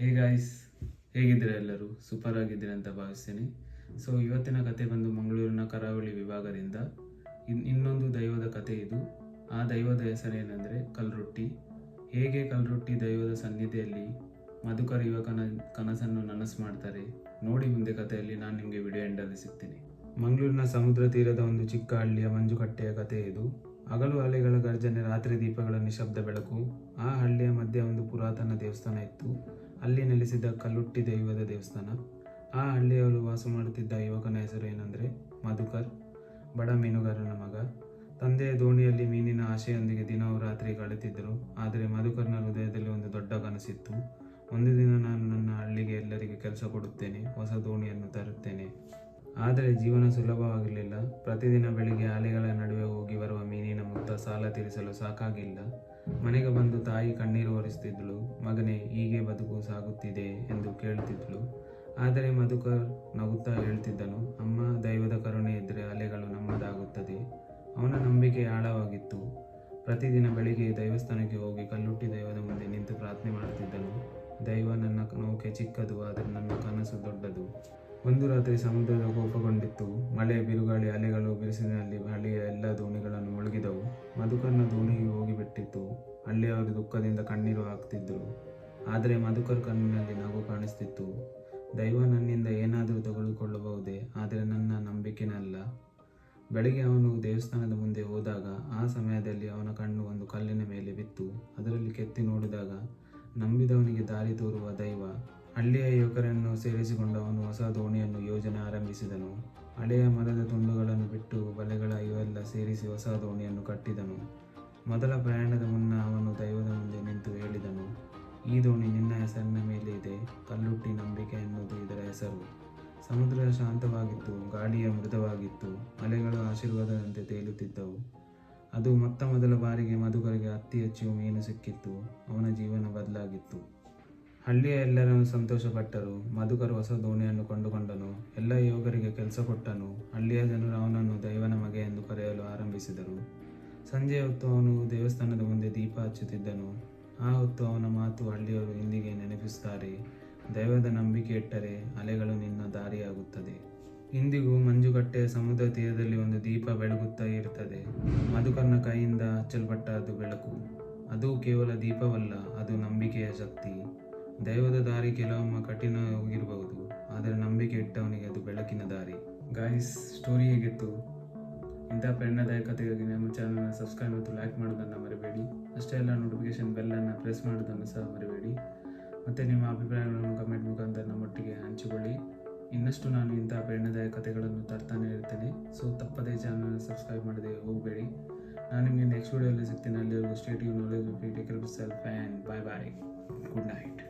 Hey guys ಹೇಗಿದ್ದೀರಾ ಎಲ್ಲರೂ? Super ಆಗಿದ್ದೀರಾ ಅಂತ ಭಾವಿಸ್ತೇನೆ. ಸೊ ಇವತ್ತಿನ ಕತೆ ಬಂದು ಮಂಗಳೂರಿನ ಕರಾವಳಿ ವಿಭಾಗದಿಂದ. ಇನ್, ಇನ್ನೊಂದು ದೈವದ ಕತೆ ಇದು. ಆ ದೈವದ ಹೆಸರೇನೆಂದರೆ ಕಲ್ರೊಟ್ಟಿ. ಹೇಗೆ ಕಲ್ರೊಟ್ಟಿ ದೈವದ ಸನ್ನಿಧಿಯಲ್ಲಿ ಮಧುಕರ ಯುವಕನ ಕನಸನ್ನು ನನಸು ಮಾಡ್ತಾರೆ? ನೋಡಿ ಮುಂದೆ ಕಥೆಯಲ್ಲಿ ನಾನು ನಿಮಗೆ ವಿಡಿಯೋ ಎಂಡಲ್ಲಿ ಸಿಗ್ತೀನಿ. ಮಂಗಳೂರಿನ ಸಮುದ್ರ ತೀರದ ಒಂದು ಚಿಕ್ಕ ಹಳ್ಳಿಯ ಮಂಜುಕಟ್ಟೆಯ ಕಥೆ ಇದು. ಹಗಲು ಅಲೆಗಳ ಗರ್ಜನೆ, ರಾತ್ರಿ ದೀಪಗಳ ನಿಶಬ್ದ ಬೆಳಕು. ಆ ಹಳ್ಳಿಯ ಮಧ್ಯೆ ಒಂದು ಪುರಾತನ ದೇವಸ್ಥಾನ ಇತ್ತು. ಅಲ್ಲಿ ನೆಲೆಸಿದ್ದ ಕಲ್ಲುಟ್ಟಿ ದೈವದ ದೇವಸ್ಥಾನ. ಆ ಹಳ್ಳಿಯವರು ವಾಸ ಮಾಡುತ್ತಿದ್ದ ಯುವಕನ ಹೆಸರು ಏನಂದರೆ ಮಧುಕರ್, ಬಡ ಮೀನುಗಾರನ ಮಗ. ತಂದೆಯ ದೋಣಿಯಲ್ಲಿ ಮೀನಿನ ಆಶೆಯೊಂದಿಗೆ ದಿನವೂ ರಾತ್ರಿ ಕಳೆತಿದ್ದರು ಆದರೆ ಮಧುಕರ್ನ ಹೃದಯದಲ್ಲಿ ಒಂದು ದೊಡ್ಡ ಕನಸಿತ್ತು. ಒಂದು ದಿನ ನಾನು ನನ್ನ ಹಳ್ಳಿಗೆ ಎಲ್ಲರಿಗೆ ಕೆಲಸ ಕೊಡುತ್ತೇನೆ, ಹೊಸ ದೋಣಿಯನ್ನು ತರುತ್ತೇನೆ. ಆದರೆ ಜೀವನ ಸುಲಭವಾಗಿರಲಿಲ್ಲ. ಪ್ರತಿದಿನ ಬೆಳಿಗ್ಗೆ ಆಲೆಗಳ ನಡುವೆ ಹೋಗಿ ಬರುವ ಮೀನಿನ ಮೊತ್ತ ಸಾಲ ತೀರಿಸಲು ಸಾಕಾಗಿಲ್ಲ. ಮನೆಗೆ ಬಂದು ತಾಯಿ ಕಣ್ಣೀರು ಒರೆಸ್ತಿದ್ದಳು. ಮಗನೇ, ಹೀಗೆ ಬದುಕು ಸಾಗುತ್ತಿದೆ ಎಂದು ಕೇಳುತ್ತಿದ್ದಳು ಆದರೆ ಮಧುಕರ್ ನಗುತ್ತಾ ಹೇಳ್ತಿದ್ದನು, ಅಮ್ಮ, ದೈವದ ಕರುಣೆ ಇದ್ದರೆ ಅಲೆಗಳು ನಮ್ಮದಾಗುತ್ತದೆ. ಅವನ ನಂಬಿಕೆ ಆಳವಾಗಿತ್ತು. ಪ್ರತಿದಿನ ಬೆಳಿಗ್ಗೆ ದೈವಸ್ಥಾನಕ್ಕೆ ಹೋಗಿ ಕಲ್ಲುಟ್ಟಿ ದೈವದ ಮುಂದೆ ನಿಂತು ಪ್ರಾರ್ಥನೆ ಮಾಡುತ್ತಿದ್ದನು. ದೈವ ನನ್ನ ನೌಕೆ ಚಿಕ್ಕದು, ಆದರೆ ನನ್ನ ಕನಸು ದೊಡ್ಡದು. ಒಂದು ರಾತ್ರಿ ಸಮುದ್ರದ ಕೋಪಗೊಂಡಿತ್ತು. ಮಳೆ, ಬಿರುಗಾಳಿ, ಅಲೆಗಳು ಬಿರುಸಿನಲ್ಲಿ ಹಳ್ಳಿಯ ಎಲ್ಲ ದೋಣಿಗಳನ್ನು ಮುಳುಗಿದವು. ಮಧುಕರ್ನ ದೋಣಿಗೆ ಹೋಗಿಬಿಟ್ಟಿತ್ತು. ಹಳ್ಳಿಯವರು ದುಃಖದಿಂದ ಕಣ್ಣೀರು ಹಾಕ್ತಿದ್ದರು ಆದರೆ ಮಧುಕರ್ ಕಣ್ಣಿನಲ್ಲಿ ನಗು ಕಾಣಿಸ್ತಿತ್ತು. ದೈವ ನನ್ನಿಂದ ಏನಾದರೂ ತೆಗೆದುಕೊಳ್ಳಬಹುದೇ ಆದರೆ ನನ್ನ ನಂಬಿಕೆನಲ್ಲ. ಬೆಳಿಗ್ಗೆ ಅವನು ದೇವಸ್ಥಾನದ ಮುಂದೆ ಹೋದಾಗ, ಆ ಸಮಯದಲ್ಲಿ ಅವನ ಕಣ್ಣು ಒಂದು ಕಲ್ಲಿನ ಮೇಲೆ ಬಿತ್ತು. ಅದರಲ್ಲಿ ಕೆತ್ತಿ ನೋಡಿದಾಗ, ನಂಬಿದವನಿಗೆ ದಾರಿ ತೋರುವ ದೈವ, ಹಳ್ಳಿಯ ಯುವಕರನ್ನು ಸೇರಿಸಿಕೊಂಡು ಅವನು ಹೊಸ ದೋಣಿಯನ್ನು ಯೋಜನೆ ಆರಂಭಿಸಿದನು. ಹಳೆಯ ಮರದ ತುಂಡುಗಳನ್ನು ಬಿಟ್ಟು ಬಲೆಗಳ ಇವೆಲ್ಲ ಸೇರಿಸಿ ಹೊಸ ದೋಣಿಯನ್ನು ಕಟ್ಟಿದನು. ಮೊದಲ ಪ್ರಯಾಣದ ಮುನ್ನ ಅವನು ದೈವದ ಮುಂದೆ ನಿಂತು ಹೇಳಿದನು ಈ ದೋಣಿ ನಿನ್ನ ಹೆಸರಿನ ಮೇಲೆ ಇದೆ, ಕಲ್ಲುಟ್ಟಿ ನಂಬಿಕೆ ಎನ್ನುವುದು ಇದರ ಹೆಸರು. ಸಮುದ್ರ ಶಾಂತವಾಗಿತ್ತು, ಗಾಳಿಯ ಮೃದುವಾಗಿತ್ತು ಅಲೆಗಳು ಆಶೀರ್ವಾದದಂತೆ ತೇಲುತ್ತಿದ್ದವು. ಅದು ಮೊತ್ತ ಮೊದಲ ಬಾರಿಗೆ ಮಧುಕರಿಗೆ ಅತಿ ಹೆಚ್ಚು ಮೀನು ಸಿಕ್ಕಿತ್ತು, ಅವನ ಜೀವನ ಬದಲಾಗಿತ್ತು. ಹಳ್ಳಿಯ ಎಲ್ಲರನ್ನು ಸಂತೋಷಪಟ್ಟರು, ಮಧುಕರು ಹೊಸ ದೋಣಿಯನ್ನು ಕೊಂಡುಕೊಂಡನು, ಎಲ್ಲ ಯುವಕರಿಗೆ ಕೆಲಸ ಕೊಟ್ಟನು, ಹಳ್ಳಿಯ ಜನರು ಅವನನ್ನು ದೈವನ ಮಗೆ ಎಂದು ಕರೆಯಲು ಆರಂಭಿಸಿದರು. ಸಂಜೆ ಹೊತ್ತು ಅವನು ದೇವಸ್ಥಾನದ ಮುಂದೆ ದೀಪ ಹಚ್ಚುತ್ತಿದ್ದನು. ಆ ಹೊತ್ತು ಅವನ ಮಾತು ಹಳ್ಳಿಯವರು ಇಂದಿಗೆ ನೆನಪಿಸುತ್ತಾರೆ. ದೈವದ ನಂಬಿಕೆ ಇಟ್ಟರೆ ಅಲೆಗಳು ನಿನ್ನ ದಾರಿಯಾಗುತ್ತದೆ. ಇಂದಿಗೂ ಮಂಜುಗಟ್ಟೆಯ ಸಮುದ್ರ ತೀರದಲ್ಲಿ ಒಂದು ದೀಪ ಬೆಳಗುತ್ತಾ ಇರುತ್ತದೆ. ಮಧುಕರ್ನ ಕೈಯಿಂದ ಹಚ್ಚಲ್ಪಟ್ಟ ಅದು ಬೆಳಕು. ಅದು ಕೇವಲ ದೀಪವಲ್ಲ, ಅದು ನಂಬಿಕೆಯ ಶಕ್ತಿ. ದೈವದ ದಾರಿ ಕೆಲವೊಮ್ಮೆ ಕಠಿಣ ಹೋಗಿರಬಹುದು ಆದರೆ ನಂಬಿಕೆ ಇಟ್ಟವನಿಗೆ ಅದು ಬೆಳಕಿನ ದಾರಿ. ಗಾಯಸ್, ಸ್ಟೋರಿ ಹೇಗಿತ್ತು? ಇಂಥ ಪ್ರೇರಣಾದಾಯಕತೆಗಾಗಿ ನಮ್ಮ ಚಾನಲ್ನ ಸಬ್ಸ್ಕ್ರೈಬ್ ಮತ್ತು ಲೈಕ್ ಮಾಡೋದನ್ನು ಮರಿಬೇಡಿ. ಅಷ್ಟೇ ಅಲ್ಲ ನೋಟಿಫಿಕೇಷನ್ ಬೆಲ್ಲನ್ನು ಪ್ರೆಸ್ ಮಾಡೋದನ್ನು ಸಹ ಮರಿಬೇಡಿ. ಮತ್ತು ನಿಮ್ಮ ಅಭಿಪ್ರಾಯಗಳನ್ನು ಕಮೆಂಟ್ ಮುಖಾಂತರ ನಮ್ಮೊಟ್ಟಿಗೆ ಹಂಚಿಕೊಳ್ಳಿ. ಇನ್ನಷ್ಟು ನಾನು ಇಂಥ ಪ್ರೇರಣಾದಾಯಕ ಕಥೆಗಳನ್ನು ತರ್ತಾನೆ ಇರ್ತೇನೆ. ಸೊ ತಪ್ಪದೇ ಚಾನಲ್ನ ಸಬ್ಸ್ಕ್ರೈಬ್ ಮಾಡದೆ ಹೋಗಬೇಡಿ. ನಾನು ನಿಮಗೆ ನೆಕ್ಸ್ಟ್ ವೀಡಿಯೋಲ್ಲಿ ಸಿಗ್ತೀನಿ. ಅಲ್ಲಿವರೆಗೂ state you knowledge take self and bye bye good night